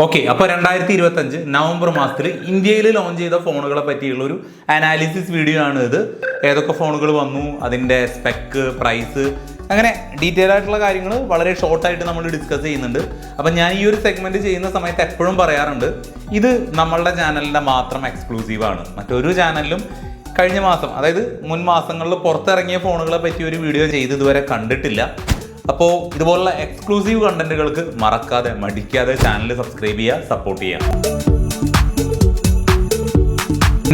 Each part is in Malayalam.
ഓക്കെ അപ്പോൾ രണ്ടായിരത്തി ഇരുപത്തഞ്ച് നവംബർ മാസത്തിൽ ഇന്ത്യയിൽ ലോഞ്ച് ചെയ്ത ഫോണുകളെ പറ്റിയുള്ള ഒരു അനാലിസിസ് വീഡിയോ ആണ് ഇത്. ഏതൊക്കെ ഫോണുകൾ വന്നു അതിന്റെ സ്പെക്ക് പ്രൈസ് അങ്ങനെ ഡീറ്റെയിൽ ആയിട്ടുള്ള കാര്യങ്ങൾ വളരെ ഷോർട്ടായിട്ട് നമ്മൾ ഡിസ്കസ് ചെയ്യുന്നുണ്ട്. അപ്പം ഞാൻ ഈ ഒരു സെഗ്മെന്റ് ചെയ്യുന്ന സമയത്ത് എപ്പോഴും പറയാറുണ്ട് ഇത് നമ്മളുടെ ചാനലിന്റെ മാത്രം എക്സ്ക്ലൂസീവാണ് മറ്റൊരു ചാനലിലും കഴിഞ്ഞ മാസം അതായത് മുൻ മാസങ്ങളിൽ പുറത്തിറങ്ങിയ ഫോണുകളെ പറ്റി ഒരു വീഡിയോ ചെയ്ത് ഇതുവരെ കണ്ടിട്ടില്ല. അപ്പോൾ ഇതുപോലുള്ള എക്സ്ക്ലൂസീവ് കണ്ടന്റുകൾക്ക് മറക്കാതെ മടിക്കാതെ ചാനൽ സബ്സ്ക്രൈബ് ചെയ്യുക സപ്പോർട്ട് ചെയ്യുക.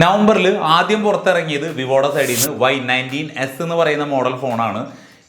നവംബറിൽ ആദ്യം പുറത്തിറങ്ങിയത് വിവോയുടെ സൈഡിൽ നിന്ന് വൈ നയന്റീൻ എസ് എന്ന് പറയുന്ന മോഡൽ ഫോണാണ്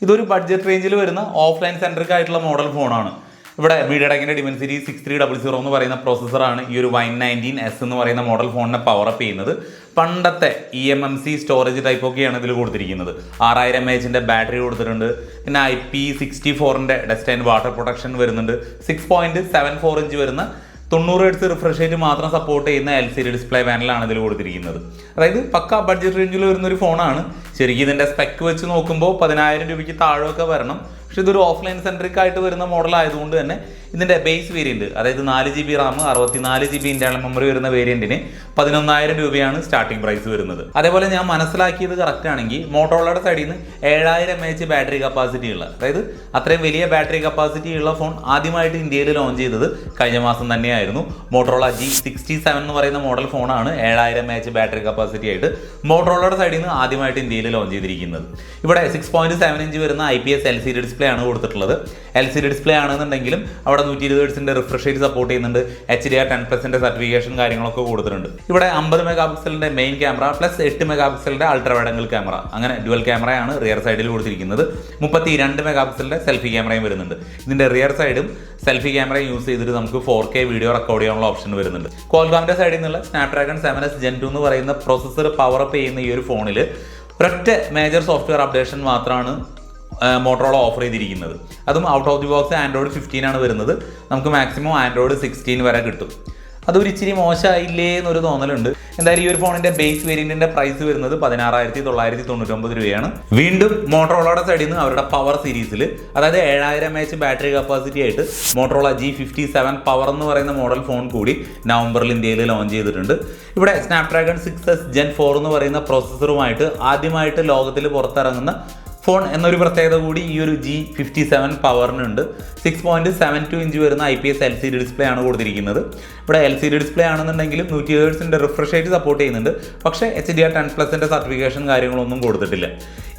ഇതൊരു ബഡ്ജറ്റ് റേഞ്ചിൽ വരുന്ന ഓഫ്ലൈൻ സെൻട്രിക് ആയിട്ടുള്ള മോഡൽ ഫോണാണ് ഇവിടെ മീഡിയടെക്കിന്റെ Dimensity six three double zero എന്ന് പറയുന്ന പ്രോസസ്സറാണ് ഈ ഒരു വൈൻ നയന്റീൻ എസ് എന്ന് പറയുന്ന മോഡൽ ഫോണിനെ പവർ അപ്പ് ചെയ്യുന്നത്. പണ്ടത്തെ E M M C storage type ഒക്കെയാണ് ഇതിൽ കൊടുത്തിരിക്കുന്നത്. ആറായിരം എം എച്ചിന്റെ ബാറ്ററി കൊടുത്തിട്ടുണ്ട്. പിന്നെ ഐ പി സിക്സ്റ്റി ഫോറിന്റെ ഡെസ്റ്റൈൻ വാട്ടർ പ്രൊട്ടക്ഷൻ വരുന്നുണ്ട്. Six point seven four inch വരുന്ന തൊണ്ണൂറ് ഹെഡ്സ് റിഫ്രഷ് റേറ്റ് മാത്രം സപ്പോർട്ട് ചെയ്യുന്ന എൽ സി ഡി ഡിസ്പ്ലേ പാനലാണ് ഇതിൽ കൊടുത്തിരിക്കുന്നത്. അതായത് പക്ക ബഡ്ജറ്റ് റേഞ്ചിൽ വരുന്ന ഒരു ഫോണാണ് ശരിക്കും ഇതിന്റെ സ്പെക്ക് വെച്ച് നോക്കുമ്പോൾ പതിനായിരം രൂപയ്ക്ക് താഴെയൊക്കെ വരണം. പക്ഷെ ഇതൊരു ഓഫ്ലൈൻ സെൻട്രിക് ആയിട്ട് വരുന്ന മോഡൽ ആയതുകൊണ്ട് തന്നെ ഇതിന്റെ ബേസ് വേരിയന്റ് അതായത് നാല് ജി ബി റാം അറുപത്തിനാല് ജി ബി ഇന്റേണൽ മെമ്മറി വരുന്ന വേരിയന്റിന് പതിനൊന്നായിരം രൂപയാണ് സ്റ്റാർട്ടിംഗ് പ്രൈസ് വരുന്നത്. അതേപോലെ ഞാൻ മനസ്സിലാക്കിയത് കറക്റ്റ് ആണെങ്കിൽ മോട്ടോളയുടെ സൈഡിൽ നിന്ന് ഏഴായിരം എച്ച് ബാറ്ററി കപ്പാസിറ്റി ഉള്ള അതായത് അത്രയും വലിയ ബാറ്ററി കപ്പാസിറ്റി ഉള്ള ഫോൺ ആദ്യമായിട്ട് ഇന്ത്യയിൽ ലോഞ്ച് ചെയ്തത് കഴിഞ്ഞ മാസം തന്നെയായിരുന്നു. മോട്ടോള ജി സിക്സ്റ്റി സെവൻ എന്ന് പറയുന്ന മോഡൽ ഫോണാണ് ഏഴായിരം എച്ച് ബാറ്ററി കപ്പാസിറ്റി ആയിട്ട്. മോട്ടോളയുടെ സൈഡിൽ നിന്ന് ആദ്യമായിട്ട് ഇന്ത്യയിൽ ലോഞ്ച് ചെയ്തിരിക്കുന്നത്. ഇവിടെ സിക്സ് പോയിന്റ് സെവൻ ഇഞ്ച് വരുന്ന I P S L C D display ആണ് കൊടുത്തിട്ടുള്ളത്. എൽ സി ഡി ഡിസ്പ്ലേ ആണെന്നുണ്ടെങ്കിലും അവിടെ നൂറ്റി ഇരുപത് ഹെഡ്സിന്റെ റിഫ്രഷ് റേറ്റ് സപ്പോർട്ട് ചെയ്യുന്നുണ്ട്. H D R ten percent certification കാര്യങ്ങളൊക്കെ കൊടുത്തിട്ടുണ്ട്. ഇവിടെ അമ്പത് മെഗാ പിക്സലിന്റെ മെയിൻ ക്യാമറ പ്ലസ് എട്ട് മെഗാ പിക്സലിന്റെ അൾട്രാ ക്യാമറ അങ്ങനെ ഡുവൽ ക്യാമറയാണ് റിയർ സൈഡിൽ കൊടുത്തിരിക്കുന്നത് മുപ്പത്തി രണ്ട് മെഗാ പിക്സലിന്റെ സെൽഫി ക്യാമറയും വരുന്നുണ്ട്. ഇതിന്റെ റിയർ സൈഡും സെൽഫി ക്യാമറയും യൂസ് ചെയ്തിട്ട് നമുക്ക് ഫോർ കെ വീഡിയോ റെക്കോർഡ് ചെയ്യാനുള്ള ഓപ്ഷൻ വരുന്നുണ്ട്. കോൽഗാമിന്റെ സൈഡിൽ നിന്നുള്ള Snapdragon seven S Gen two എന്ന് പറയുന്ന പ്രോസസ്സർ പവർ അപ്പ് ചെയ്യുന്ന ഈ ഒരു ഫോണിൽ ഒരൊറ്റ മേജർ സോഫ്റ്റ്വെയർ അപ്ഡേഷൻ മാത്രമാണ് മോട്ടറോള ഓഫർ ചെയ്തിരിക്കുന്നത്. അതും out of the box Android fifteen ആണ് വരുന്നത്. നമുക്ക് മാക്സിമം ആൻഡ്രോയിഡ് സിക്സ്റ്റീൻ വരെ കിട്ടും. അതൊരു ഇച്ചിരി മോശമായില്ലേ എന്നൊരു തോന്നലുണ്ട്. എന്തായാലും ഈ ഒരു ഫോണിന്റെ ബേസ് വേരിയന്റിന്റെ പ്രൈസ് വരുന്നത് പതിനാറായിരത്തി തൊള്ളായിരത്തി തൊണ്ണൂറ്റൊമ്പത് രൂപയാണ്. വീണ്ടും മോട്ടറോളയുടെ സൈഡിൽ നിന്ന് അവരുടെ പവർ സീരീസിൽ അതായത് ഏഴായിരം എച്ച് ബാറ്ററി കപ്പാസിറ്റി ആയിട്ട് Motorola G fifty seven power എന്ന് പറയുന്ന മോഡൽ ഫോൺ കൂടി നവംബറിൽ ഇന്ത്യയിൽ ലോഞ്ച് ചെയ്തിട്ടുണ്ട്. ഇവിടെ Snapdragon six S Gen four എന്ന് പറയുന്ന പ്രോസസ്സറുമായിട്ട് ആദ്യമായിട്ട് ലോകത്തിൽ പുറത്തിറങ്ങുന്ന ഫോൺ എന്നൊരു പ്രത്യേകത കൂടി ഈ ഒരു G fifty seven പവറിനുണ്ട് six point seven two inch വരുന്ന I P S L C D display ആണ് കൊടുത്തിരിക്കുന്നത്. ഇവിടെ എൽ സി ഡി ഡിസ്പ്ലേ ആണെന്നുണ്ടെങ്കിലും നൂറ്റി ഏഴ്സിന്റെ റിഫ്രഷ് റേറ്റ് സപ്പോർട്ട് ചെയ്യുന്നുണ്ട്. പക്ഷേ എച്ച് ഡി ആർ ടെൻ പ്ലസിന്റെ സർട്ടിഫിക്കേഷൻ കാര്യങ്ങളൊന്നും കൊടുത്തിട്ടില്ല.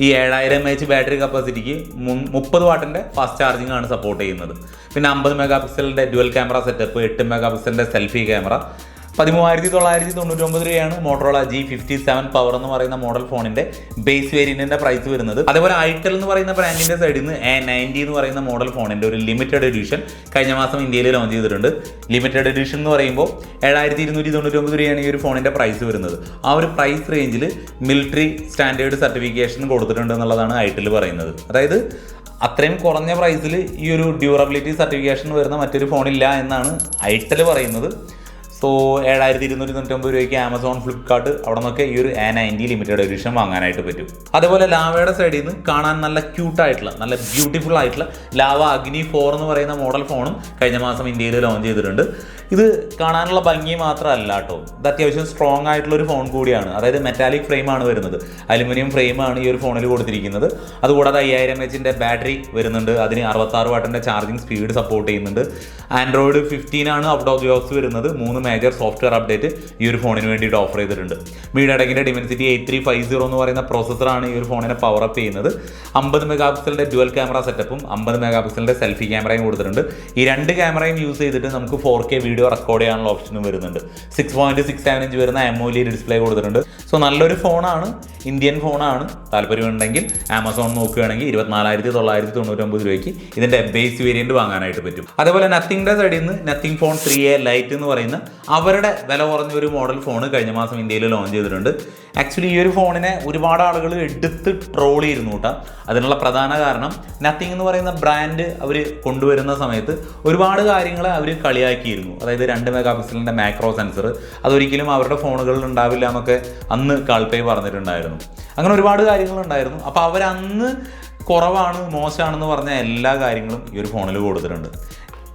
ഈ ഏഴായിരം എച്ച് ബാറ്ററി കപ്പാസിറ്റിക്ക് മുപ്പത് വാട്ടിന്റെ ഫാസ്റ്റ് ചാർജിംഗ് ആണ് സപ്പോർട്ട് ചെയ്യുന്നത്. പിന്നെ അമ്പത് മെഗാ പിക്സലിന്റെ ഡുവൽ ക്യാമറ സെറ്റപ്പ് എട്ട് മെഗാ പിക്സലിന്റെ സെൽഫി ക്യാമറ പതിമൂവായിരത്തി തൊള്ളായിരത്തി തൊണ്ണൂറ്റി ഒമ്പത് രൂപയാണ് Motorola G fifty seven power എന്ന് പറയുന്ന മോഡൽ ഫോണിന്റെ ബേസ് വേരിയന്റിന്റെ പ്രൈസ് വരുന്നത്. അതേപോലെ ഐറ്റൽ എന്ന് പറയുന്ന ബ്രാൻഡിന്റെ സൈഡിൽ നിന്ന് എ നയന്റി എന്ന് പറയുന്ന മോഡൽ ഫോണിന്റെ ഒരു ലിമിറ്റഡ് എഡിഷൻ കഴിഞ്ഞ മാസം ഇന്ത്യയിൽ ലോഞ്ച് ചെയ്തിട്ടുണ്ട്. ലിമിറ്റഡ് എഡിഷൻ എന്ന് പറയുമ്പോൾ ഏഴായിരത്തി ഇരുന്നൂറ്റി തൊണ്ണൂറ്റി ഒമ്പത് രൂപയാണ് ഈ ഒരു ഫോണിന്റെ പ്രൈസ് വരുന്നത്. ആ ഒരു പ്രൈസ് റേഞ്ചിൽ മിലിറ്ററി സ്റ്റാൻഡേർഡ് സർട്ടിഫിക്കേഷൻ കൊടുത്തിട്ടുണ്ട് എന്നുള്ളതാണ് ഐറ്റൽ പറയുന്നത്. അതായത് അത്രയും കുറഞ്ഞ പ്രൈസിൽ ഈ ഒരു ഡ്യൂറബിലിറ്റി സർട്ടിഫിക്കേഷൻ വരുന്ന മറ്റൊരു ഫോണില്ല എന്നാണ് ഐറ്റൽ പറയുന്നത്. സോ ഏഴായിരത്തി ഇരുന്നൂറ്റി തൊണ്ണൂറ്റൊമ്പത് രൂപയ്ക്ക് ആമസോൺ ഫ്ലിപ്കാർട്ട് അവിടെ നിന്നൊക്കെ ഈ ഒരു എ നയന്റി ലിമിറ്റഡ് എഡിഷൻ വാങ്ങാനായിട്ട് പറ്റും. അതേപോലെ ലാവയുടെ സൈഡിൽ നിന്ന് കാണാൻ നല്ല ക്യൂട്ടായിട്ടുള്ള നല്ല ബ്യൂട്ടിഫുൾ ആയിട്ടുള്ള ലാവ അഗ്നി ഫോർ എന്ന് പറയുന്ന മോഡൽ ഫോണും കഴിഞ്ഞ മാസം ഇന്ത്യയിൽ ലോഞ്ച് ചെയ്തിട്ടുണ്ട്. ഇത് കാണാനുള്ള ഭംഗി മാത്രമല്ല കേട്ടോ. ഇത് അത്യാവശ്യം സ്ട്രോങ് ആയിട്ടുള്ള ഒരു ഫോൺ കൂടിയാണ്. അതായത് മെറ്റാലിക് ഫ്രെയിമാണ് വരുന്നത്. അലുമിനിയം ഫ്രെയിമാണ് ഈ ഒരു ഫോണിൽ കൊടുത്തിരിക്കുന്നത്. അതുകൂടാതെ അയ്യായിരം എച്ചിന്റെ ബാറ്ററി വരുന്നുണ്ട്. അതിന് അറുപത്താറ് വാട്ടിന്റെ ചാർജിങ് സ്പീഡ് സപ്പോർട്ട് ചെയ്യുന്നുണ്ട്. ആൻഡ്രോയിഡ് ഫിഫ്റ്റീൻ ആണ് ഔട്ട് ഓഫ് വരുന്നത്. മൂന്ന് മേജർ സോഫ്റ്റ്വെയർ അപ്ഡേറ്റ് ഈ ഒരു ഫോണിന് വേണ്ടിയിട്ട് ഓഫർ ചെയ്തിട്ടുണ്ട്. മീഡിയടെക്കിന്റെ Dimensity eight three five zero എന്ന് പറയുന്ന പ്രോസസ്സറാണ് ഈ ഒരു ഫോണിനെ പവർ അപ്പ് ചെയ്യുന്നത്. അമ്പത് മെഗാ പിക്സലിന്റെ ഡുവൽ ക്യാമറ സെറ്റപ്പും അമ്പത് മെഗാ പിക്സലിന്റെ സെൽഫി ക്യാമറയും കൊടുത്തിട്ടുണ്ട്. ഈ രണ്ട് ക്യാമറയും യൂസ് ചെയ്തിട്ട് നമുക്ക് ഫോർ കെ വീഡിയോ റെക്കോർഡ് ചെയ്യാനുള്ള ഓപ്ഷനും വരുന്നുണ്ട്. Six point six seven inch വരുന്ന എമോലി ഡിസ്പ്ലേ കൊടുത്തിട്ടുണ്ട്. സോ നല്ലൊരു ഫോണാണ് ഇന്ത്യൻ ഫോണാണ് താല്പര്യമുണ്ടെങ്കിൽ ആമസോൺ നോക്കുകയാണെങ്കിൽ ഇരുപത്തിനാലായിരത്തി തൊള്ളായിരത്തി തൊണ്ണൂറ്റൊമ്പത് രൂപയ്ക്ക് ഇതിന്റെ ബേസ് വേരിയന്റ് വാങ്ങാനായിട്ട് പറ്റും. അതേപോലെ നത്തിങ്ങിന്റെ സൈഡിൽ നിന്ന് Nothing phone three A lite എന്ന് പറയുന്ന അവരുടെ വില കുറഞ്ഞ ഒരു മോഡൽ ഫോൺ കഴിഞ്ഞ മാസം ഇന്ത്യയിൽ ലോഞ്ച് ചെയ്തിട്ടുണ്ട്. ആക്ച്വലി ഈ ഒരു ഫോണിനെ ഒരുപാട് ആളുകൾ എടുത്ത് ട്രോൾ ചെയ്തിരുന്നു കേട്ടോ അതിനുള്ള പ്രധാന കാരണം നത്തിങ് എന്ന് പറയുന്ന ബ്രാൻഡ് അവർ കൊണ്ടുവരുന്ന സമയത്ത് ഒരുപാട് കാര്യങ്ങൾ അവർ കളിയാക്കിയിരുന്നു. അതായത് രണ്ട് മെഗാ പിക്സലിന്റെ മാക്രോ സെൻസർ അതൊരിക്കലും അവരുടെ ഫോണുകളിൽ ഉണ്ടാവില്ല എന്നൊക്കെ അന്ന് കാൾപേ പറഞ്ഞിട്ടുണ്ടായിരുന്നു. അങ്ങനെ ഒരുപാട് കാര്യങ്ങളുണ്ടായിരുന്നു. അപ്പോൾ അവരന്ന് കുറവാണ് മോശമാണെന്ന് പറഞ്ഞ എല്ലാ കാര്യങ്ങളും ഈ ഒരു ഫോണിൽ കൊടുത്തിട്ടുണ്ട്.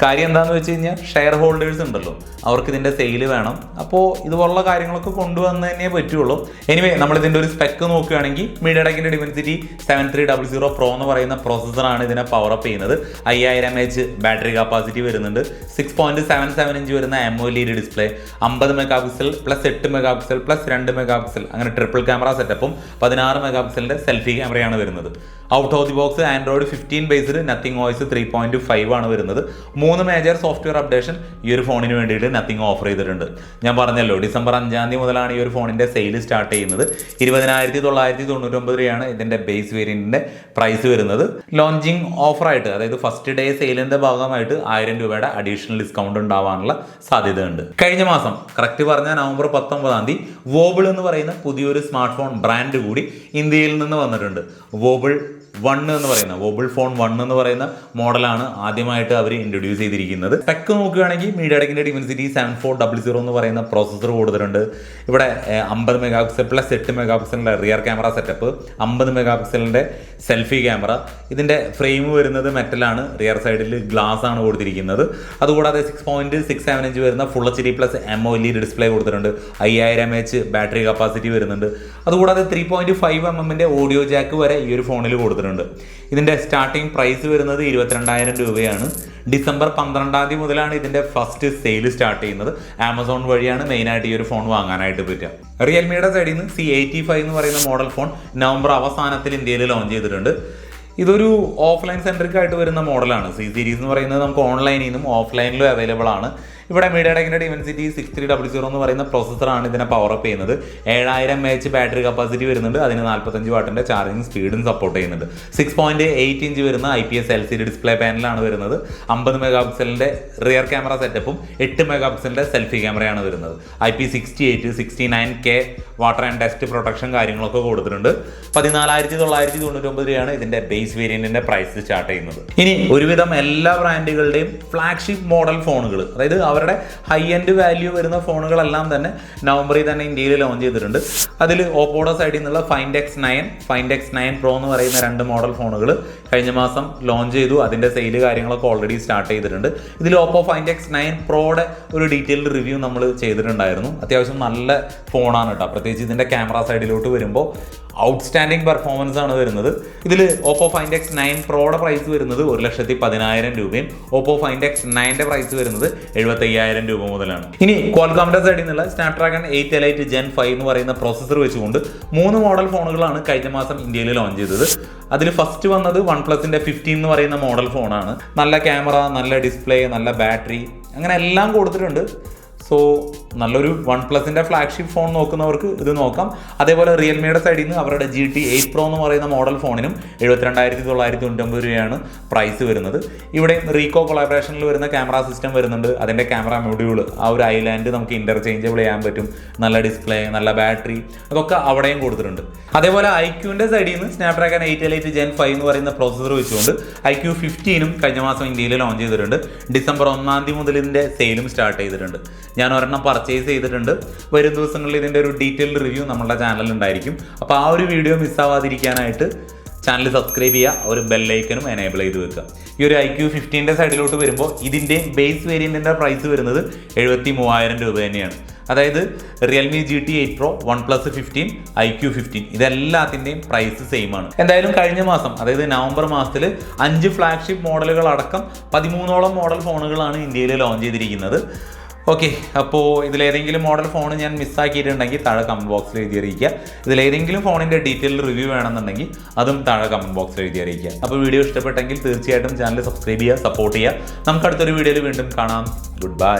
കാര്യം എന്താന്ന് വെച്ച് കഴിഞ്ഞാൽ ഷെയർ ഹോൾഡേഴ്സ് ഉണ്ടല്ലോ. അവർക്ക് ഇതിന്റെ സെയിൽ വേണം. അപ്പോൾ ഇതുപോലുള്ള കാര്യങ്ങളൊക്കെ കൊണ്ടുവന്ന് തന്നെ പറ്റുള്ളൂ. എനിവേ ഇതിന്റെ ഒരു സ്പെക്ക് നോക്കുകയാണെങ്കിൽ മീഡിയടക്കിന്റെ Dimensity seven three double zero pro എന്ന് പറയുന്ന പ്രോസസ്സറാണ് ഇതിനെ പവർ അപ്പ് ചെയ്യുന്നത്. അയ്യായിരം എച്ച് ബാറ്ററി കപ്പാസിറ്റി വരുന്നുണ്ട്. Six point seven seven inch വരുന്ന എം ഒ ഡി ഡിസ്പ്ലേ അമ്പത് മെഗാ പിക്സൽ പ്ലസ് എട്ട് മെഗാ പിക്സൽ പ്ലസ് രണ്ട് മെഗാ പിക്സൽ അങ്ങനെ ട്രിപ്പിൾ ക്യാമറ സെറ്റപ്പും പതിനാറ് മെഗാ പിക്സലിന്റെ സെൽഫി ക്യാമറയാണ് വരുന്നത്. Out of the box Android fifteen based Nothing OS three point five ആണ് വരുന്നത്. മൂന്ന് മേജർ സോഫ്റ്റ്വെയർ അപ്ഡേഷൻ ഈ ഒരു ഫോണിന് വേണ്ടിയിട്ട് നത്തിങ് ഓഫർ ചെയ്തിട്ടുണ്ട്. ഞാൻ പറഞ്ഞല്ലോ ഡിസംബർ അഞ്ചാം തീയതി മുതലാണ് ഈ ഒരു ഫോണിന്റെ സെയിൽ സ്റ്റാർട്ട് ചെയ്യുന്നത്. ഇരുപതിനായിരത്തി തൊള്ളായിരത്തി തൊണ്ണൂറ്റൊമ്പത് രൂപയാണ് ഇതിന്റെ ബേസ് വേരിയന്റിന്റെ പ്രൈസ് വരുന്നത്. ലോഞ്ചിങ് ഓഫറായിട്ട് അതായത് ഫസ്റ്റ് ഡേ സെയിലിന്റെ ഭാഗമായിട്ട് ആയിരം രൂപയുടെ അഡീഷണൽ ഡിസ്കൗണ്ട് ഉണ്ടാവാനുള്ള സാധ്യതയുണ്ട്. കഴിഞ്ഞ മാസം കറക്റ്റ് പറഞ്ഞ നവംബർ പത്തൊമ്പതാം തീയതി വോബിൾ എന്ന് പറയുന്ന പുതിയൊരു സ്മാർട്ട് ഫോൺ ബ്രാൻഡ് കൂടി ഇന്ത്യയിൽ നിന്ന് വന്നിട്ടുണ്ട്. വോബിൾ വൺ എന്ന് പറയുന്ന വോബിൾ ഫോൺ വൺ എന്ന് പറയുന്ന മോഡലാണ് ആദ്യമായിട്ട് അവർ ഇൻട്രൊഡ്യൂസ് ചെയ്തിരിക്കുന്നത്. സ്പെക്ക് നോക്കുകയാണെങ്കിൽ മീഡിയടെക്കിന്റെ Dimensity seven four double zero എന്ന് പറയുന്ന പ്രോസസ്സർ കൊടുത്തിട്ടുണ്ട് ഇവിടെ അമ്പത് മെഗാ പിക്സൽ പ്ലസ് എട്ട് മെഗാ പിക്സലിന്റെ റിയർ ക്യാമറ സെറ്റപ്പ് അമ്പത് മെഗാ പിക്സലിന്റെ സെൽഫി ക്യാമറ ഇതിന്റെ ഫ്രെയിം വരുന്നത് മെറ്റലാണ് റിയർ സൈഡിൽ ഗ്ലാസ് ആണ് കൊടുത്തിരിക്കുന്നത്. അതുകൂടാതെ six point six seven inch വരുന്ന full H D plus M O L display കൊടുത്തിട്ടുണ്ട്. അയ്യായിരം എച്ച് ബാറ്ററി കപ്പാസിറ്റി വരുന്നുണ്ട്. അതുകൂടാതെ ത്രീ പോയിന്റ് ഫൈവ് എം എമ്മിന്റെ ഓഡിയോ ജാക്ക് വരെ ഈ ഒരു ഫോണിൽ കൊടുത്തിട്ടുണ്ട്. ഇതിന്റെ സ്റ്റാർട്ടിംഗ് പ്രൈസ് വരുന്നത് ഇരുപത്തിരണ്ടായിരം രൂപയാണ്. ഡിസംബർ പന്ത്രണ്ടാം തീയതി മുതലാണ് ഇതിന്റെ ഫസ്റ്റ് സെയിൽ സ്റ്റാർട്ട് ചെയ്യുന്നത്. ആമസോൺ വഴിയാണ് മെയിനായിട്ട് ഈ ഒരു ഫോൺ വാങ്ങാനായിട്ട് പറ്റുക. റിയൽമിയുടെ സൈഡിൽ നിന്ന് സി എയ്റ്റി ഫൈവ് എന്ന് പറയുന്ന മോഡൽ ഫോൺ നവംബർ അവസാനത്തിൽ ഇന്ത്യയിൽ ലോഞ്ച് ചെയ്തിട്ടുണ്ട്. ഇതൊരു ഓഫ്ലൈൻ സെൻട്രിക് ആയിട്ട് വരുന്ന മോഡലാണ് സി സീരീസ് എന്ന് പറയുന്നത് നമുക്ക് ഓൺലൈനിൽ നിന്നും ഓഫ്ലൈനിലും അവൈലബിൾ ആണ്. ഇവിടെ മീഡിയടെക്കിന്റെ Dimensity six three double zero എന്ന് പറയുന്ന പ്രോസസ്സറാണ് ഇതിനെ പവർ അപ്പ് ചെയ്യുന്നത്. ഏഴായിരം എച്ച് ബാറ്ററി കപ്പാസിറ്റി വരുന്നുണ്ട്. അതിന് നാൽപ്പത്തഞ്ച് വാട്ടിന്റെ ചാർജിങ് സ്പീഡും സപ്പോർട്ട് ചെയ്യുന്നുണ്ട്. സിക്സ് പോയിന്റ് എയ്റ്റ് ഇഞ്ച് വരുന്ന I P S L C D display പാനലാണ് വരുന്നത്. അമ്പത് മെഗാ പിക്സലിന്റെ റിയർ ക്യാമറ സെറ്റപ്പും എട്ട് മെഗാ പിക്സലിന്റെ സെൽഫി ക്യാമറയാണ് വരുന്നത്. I P sixty eight sixty nine K water and dust protection കാര്യങ്ങളൊക്കെ കൊടുത്തിട്ടുണ്ട്. പതിനാലായിരത്തി തൊള്ളായിരത്തി തൊണ്ണൂറ്റൊമ്പത് രൂപയാണ് ഇതിന്റെ ബേസ് വേരിയന്റിന്റെ പ്രൈസ് സ്റ്റാർട്ട് ചെയ്യുന്നത്. ഇനി ഒരുവിധം എല്ലാ ബ്രാൻഡുകളുടെയും ഫ്ലാഗ്ഷിപ്പ് മോഡൽ ഫോണുകൾ അതായത് അവരുടെ ഹൈ എൻഡ് വാല്യൂ വരുന്ന ഫോണുകളെല്ലാം തന്നെ നവംബറിൽ തന്നെ ഇന്ത്യയിൽ ലോഞ്ച് ചെയ്തിട്ടുണ്ട്. അതിൽ ഓപ്പോഡോ സൈഡിൽ നിന്നുള്ള Find X nine Find X nine pro എന്ന് പറയുന്ന രണ്ട് മോഡൽ ഫോണുകൾ കഴിഞ്ഞ മാസം ലോഞ്ച് ചെയ്തു. അതിന്റെ സെയിൽ കാര്യങ്ങളൊക്കെ ഓൾറെഡി സ്റ്റാർട്ട് ചെയ്തിട്ടുണ്ട്. ഇതിൽ ഓപ്പോ ഫൈൻഡ് എക്സ് നയൻ പ്രോയുടെ ഒരു ഡീറ്റെയിൽഡ് റിവ്യൂ നമ്മൾ ചെയ്തിട്ടുണ്ടായിരുന്നു. അത്യാവശ്യം നല്ല ഫോണാണ് കേട്ടോ. പ്രത്യേകിച്ച് ഇതിന്റെ ക്യാമറ സൈഡിലോട്ട് വരുമ്പോൾ ഔട്ട്സ്റ്റാൻഡിംഗ് പെർഫോമൻസ് ആണ് വരുന്നത്. ഇതിൽ ഓപ്പോ ഫൈൻഡ് എക്സ് നയൻ പ്രോയുടെ പ്രൈസ് വരുന്നത് ഒരു ലക്ഷത്തി പതിനായിരം രൂപയും ഓപ്പോ ഫൈൻഡ് എക്സ് നയന്റെ പ്രൈസ് വരുന്നത് എഴുപത്തയ്യായിരം രൂപ മുതലാണ്. ഇനി ക്വാൽകോമിന്റെ സൈഡിൽ നിന്നുള്ള Snapdragon eight Elite Gen five എന്ന് പറയുന്ന പ്രോസസ്സർ വെച്ചുകൊണ്ട് മൂന്ന് മോഡൽ ഫോണുകളാണ് കഴിഞ്ഞ മാസം ഇന്ത്യയിൽ ലോഞ്ച് ചെയ്തത്. അതിൽ ഫസ്റ്റ് വന്നത് വൺ പ്ലസിന്റെ ഫിഫ്റ്റീൻ എന്ന് പറയുന്ന മോഡൽ ഫോണാണ് നല്ല ക്യാമറ നല്ല ഡിസ്പ്ലേ നല്ല ബാറ്ററി അങ്ങനെ എല്ലാം കൊടുത്തിട്ടുണ്ട്. സോ നല്ലൊരു വൺ പ്ലസിന്റെ ഫ്ലാഗ്ഷിപ്പ് ഫോൺ നോക്കുന്നവർക്ക് ഇത് നോക്കാം. അതേപോലെ റിയൽമിയുടെ സൈഡിൽ നിന്ന് അവരുടെ ജി ടി എയ്റ്റ് പ്രോ എന്ന് പറയുന്ന മോഡൽ ഫോണിനും എഴുപത്തിരണ്ടായിരത്തി തൊള്ളായിരത്തി തൊണ്ണൂറ്റൊമ്പത് രൂപയാണ് പ്രൈസ് വരുന്നത്. ഇവിടെ റീകോ കൊളാബറേഷനിൽ വരുന്ന ക്യാമറ സിസ്റ്റം വരുന്നുണ്ട്. അതിന്റെ ക്യാമറ മൊഡ്യൂൾ ആ ഒരു ഐലാൻഡ് നമുക്ക് ഇന്റർചേഞ്ചബിൾ ചെയ്യാൻ പറ്റും. നല്ല ഡിസ്പ്ലേ നല്ല ബാറ്ററി അതൊക്കെ അവിടെയും കൊടുത്തിട്ടുണ്ട്. അതേപോലെ ഐക്യൂന്റെ സൈഡിൽ നിന്ന് Snapdragon eight Elite Gen five എന്ന് പറയുന്ന പ്രോസസ്സർ വെച്ചുകൊണ്ട് ഐക്യു ഫിഫ്റ്റീനും കഴിഞ്ഞ മാസം ഇന്ത്യയിൽ ലോഞ്ച് ചെയ്തിട്ടുണ്ട്. ഡിസംബർ ഒന്നാം തീയതി മുതൽ ഇതിന്റെ സെയിലും സ്റ്റാർട്ട് ചെയ്തിട്ടുണ്ട്. ഞാൻ ഒരെണ്ണം പർച്ചേസ് ചെയ്തിട്ടുണ്ട്. വരും ദിവസങ്ങളിൽ ഇതിന്റെ ഒരു ഡീറ്റെയിൽഡ് റിവ്യൂ നമ്മുടെ ചാനലിൽ ഉണ്ടായിരിക്കും. അപ്പോൾ ആ ഒരു വീഡിയോ മിസ്സാവാതിരിക്കാനായിട്ട് ചാനൽ സബ്സ്ക്രൈബ് ചെയ്യുക ഒരു ബെല്ലൈക്കനും എനേബിൾ ചെയ്ത് വെക്കുക. ഈ ഒരു ഐ ക്യു ഫിഫ്റ്റീന്റെ സൈഡിലോട്ട് വരുമ്പോൾ ഇതിന്റെ ബേസ് വേരിയന്റിന്റെ പ്രൈസ് വരുന്നത് എഴുപത്തി മൂവായിരം രൂപ തന്നെയാണ്. അതായത് Realme G T eight pro OnePlus fifteen iQOO fifteen ഇതെല്ലാത്തിന്റെയും price same ആണ്. എന്തായാലും കഴിഞ്ഞ മാസം അതായത് നവംബർ മാസത്തിൽ അഞ്ച് ഫ്ലാഗ്ഷിപ്പ് മോഡലുകൾ അടക്കം പതിമൂന്നോളം മോഡൽ ഫോണുകളാണ് ഇന്ത്യയിൽ ലോഞ്ച് ചെയ്തിരിക്കുന്നത്. ഓക്കെ അപ്പോൾ ഇതിലേതെങ്കിലും മോഡൽ ഫോൺ ഞാൻ മിസ്സാക്കിയിട്ടുണ്ടെങ്കിൽ താഴെ കമന്റ് ബോക്സിൽ എഴുതി അറിയിക്കുക ഇതിലേതെങ്കിലും ഫോണിന്റെ ഡീറ്റെയിൽ റിവ്യൂ വേണമെന്നുണ്ടെങ്കിൽ അതും താഴെ കമന്റ് ബോക്സിൽ എഴുതി അറിയിക്കുക അപ്പോൾ വീഡിയോ ഇഷ്ടപ്പെട്ടെങ്കിൽ തീർച്ചയായിട്ടും ചാനൽ സബ്സ്ക്രൈബ് ചെയ്യുക സപ്പോർട്ട് ചെയ്യുക. നമുക്ക് അടുത്തൊരു വീഡിയോയിൽ വീണ്ടും കാണാം. Good bye